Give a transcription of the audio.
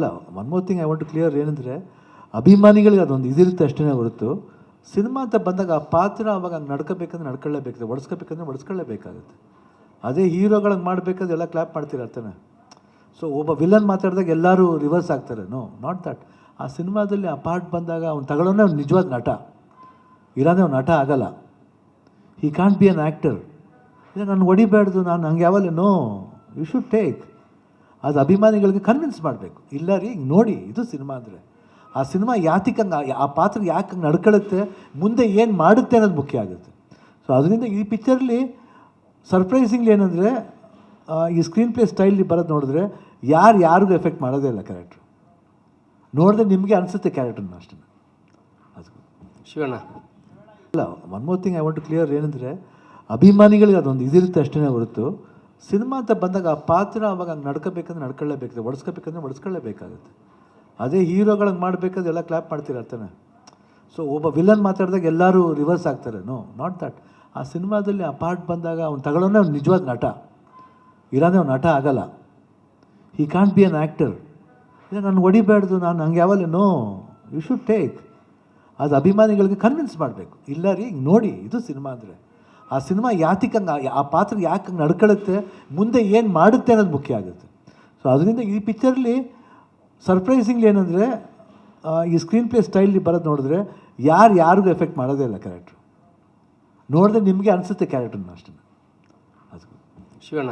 ಅಲ್ಲ one more thing I want to clear ಏನಂದರೆ, ಅಭಿಮಾನಿಗಳಿಗೆ ಅದೊಂದು ಇದಿರುತ್ತೆ ಅಷ್ಟೇ ಹೊರತು. ಸಿನಿಮಾ ಅಂತ ಬಂದಾಗ ಆ ಪಾತ್ರ ಅವಾಗ ಹಂಗೆ ನಡ್ಕೋಬೇಕಂದ್ರೆ ನಡ್ಕೊಳ್ಳೇಬೇಕಾಗುತ್ತೆ ಒಡಿಸ್ಕೋಬೇಕಂದ್ರೆ ಒಡಿಸ್ಕೊಳ್ಳೇಬೇಕಾಗುತ್ತೆ. ಅದೇ ಹೀರೋಗಳಿಗೆ ಮಾಡಬೇಕಾದ್ರೆ ಎಲ್ಲ ಕ್ಲಾಪ್ ಅರ್ಥನ? ಸೊ ಒಬ್ಬ ವಿಲನ್ ಮಾತಾಡಿದಾಗ ಎಲ್ಲರೂ ರಿವರ್ಸ್ ಆಗ್ತಾರೆ. ನೋ ನಾಟ್ ದಟ್ ಆ ಸಿನಿಮಾದಲ್ಲಿ ಆ ಪಾರ್ಟ್ ಬಂದಾಗ ಅವ್ನು ತಗೊಳ್ಳೋನೆ ಅವ್ನು ನಿಜವಾದ ನಟ. ಇಲ್ಲಾಂದ್ರೆ ಅವ್ನು ನಟ ಆಗಲ್ಲ. He can't be an actor ನಾನು ಹೊಡಿಬಾರ್ದು ನಾನು ಹಂಗೆ ಯಾವಲ್ಲ ನೋ ಯು ಶುಡ್ ಟೇಕ್ ಅದು ಅಭಿಮಾನಿಗಳಿಗೆ ಕನ್ವಿನ್ಸ್ ಮಾಡಬೇಕು. ಇಲ್ಲ ರೀ ಹಿಂಗೆ ನೋಡಿ ಇದು ಸಿನಿಮಾ ಅಂದರೆ. ಆ ಸಿನಿಮಾ ಯಾತಿಕಂಗೆ ಆ ಪಾತ್ರ ಯಾಕೆ ನಡ್ಕೊಳುತ್ತೆ ನಡ್ಕೊಳ್ಳುತ್ತೆ ಮುಂದೆ ಏನು ಮಾಡುತ್ತೆ ಅನ್ನೋದು ಮುಖ್ಯ ಆಗುತ್ತೆ. ಸೊ ಅದರಿಂದ ಈ ಪಿಕ್ಚರ್ಲಿ ಸರ್ಪ್ರೈಸಿಂಗ್ಲಿ ಏನಂದರೆ ಈ ಸ್ಕ್ರೀನ್ ಪ್ಲೇ ಸ್ಟೈಲ್ ಬರೋದು ನೋಡಿದ್ರೆ ಯಾರು ಯಾರಿಗೂ ಎಫೆಕ್ಟ್ ಮಾಡೋದೇ ಇಲ್ಲ ಕ್ಯಾರೆಕ್ಟ್ರು ನೋಡಿದ್ರೆ ನಿಮಗೆ ಅನಿಸುತ್ತೆ ಕ್ಯಾರೆಕ್ಟರ್ನ ಅಷ್ಟೇ. ಅದು. ಶಿವಣ್ಣ. ಇಲ್ಲ one more thing I want to clear ಏನಂದರೆ ಅಭಿಮಾನಿಗಳಿಗೆ ಅದೊಂದು ಇದಿರುತ್ತೆ ಅಷ್ಟೇ ಹೊರತು. ಸಿನಿಮಾ ಅಂತ ಬಂದಾಗ ಆ ಪಾತ್ರ ಅವಾಗ ಹಂಗೆ ನಡ್ಕೋಬೇಕಂದ್ರೆ ನಡ್ಕೊಳ್ಳೇಬೇಕಾಗುತ್ತೆ ಒಡಿಸ್ಕೋಬೇಕಂದ್ರೆ ಒಡಿಸ್ಕೊಳ್ಳೇಬೇಕಾಗುತ್ತೆ. ಅದೇ ಹೀರೋಗಳಿಗೆ ಮಾಡಬೇಕಾದ್ರೆ ಎಲ್ಲ ಕ್ಲಾಪ್ ಅರ್ಥನೇ? ಸೊ ಒಬ್ಬ ವಿಲನ್ ಮಾತಾಡಿದಾಗ ಎಲ್ಲರೂ ರಿವರ್ಸ್ ಆಗ್ತಾರೆ. ನೋ ನಾಟ್ ದಟ್ ಆ ಸಿನಿಮಾದಲ್ಲಿ ಆ ಪಾರ್ಟ್ ಬಂದಾಗ ಅವ್ನು ತಗೊಳ್ಳೋನೇ ಅವ್ನು ನಿಜವಾದ ನಟ. ಇಲ್ಲಾಂದ್ರೆ ಅವ್ನು ನಟ ಆಗಲ್ಲ. He can't be an actor ಇಲ್ಲ, ನಾನು ಹೊಡಿಬಾರ್ದು ನಾನು ಹಂಗೆ ಯಾವಲ್ಲ? ನೋ ಯು ಶುಡ್ ಟೇಕ್ ಅದು ಅಭಿಮಾನಿಗಳಿಗೆ ಕನ್ವಿನ್ಸ್ ಮಾಡಬೇಕು. ಇಲ್ಲ ರೀ, ನೋಡಿ, ಇದು ಸಿನಿಮಾ ಅಂದರೆ. ಆ ಸಿನಿಮಾ ಯಾತಿಕಂಗೆ, ಆ ಪಾತ್ರ ಯಾಕೆ ನಡ್ಕೊಳ್ಳುತ್ತೆ, ಮುಂದೆ ಏನು ಮಾಡುತ್ತೆ ಅನ್ನೋದು ಮುಖ್ಯ ಆಗುತ್ತೆ. ಸೊ ಅದರಿಂದ ಈ ಪಿಕ್ಚರ್ಲಿ ಸರ್ಪ್ರೈಸಿಂಗ್ಲಿ ಏನಂದರೆ ಈ ಸ್ಕ್ರೀನ್ ಪ್ಲೇ ಸ್ಟೈಲಿ ಬರೋದು ನೋಡಿದ್ರೆ ಯಾರು ಯಾರಿಗೂ ಎಫೆಕ್ಟ್ ಮಾಡೋದೇ ಇಲ್ಲ ಕ್ಯಾರೆಕ್ಟ್ರು ನೋಡಿದ್ರೆ ನಿಮಗೆ ಅನಿಸುತ್ತೆ ಕ್ಯಾರೆಕ್ಟರ್ನ ಅಷ್ಟೇ. ಅದು. ಶಿವಣ್ಣ.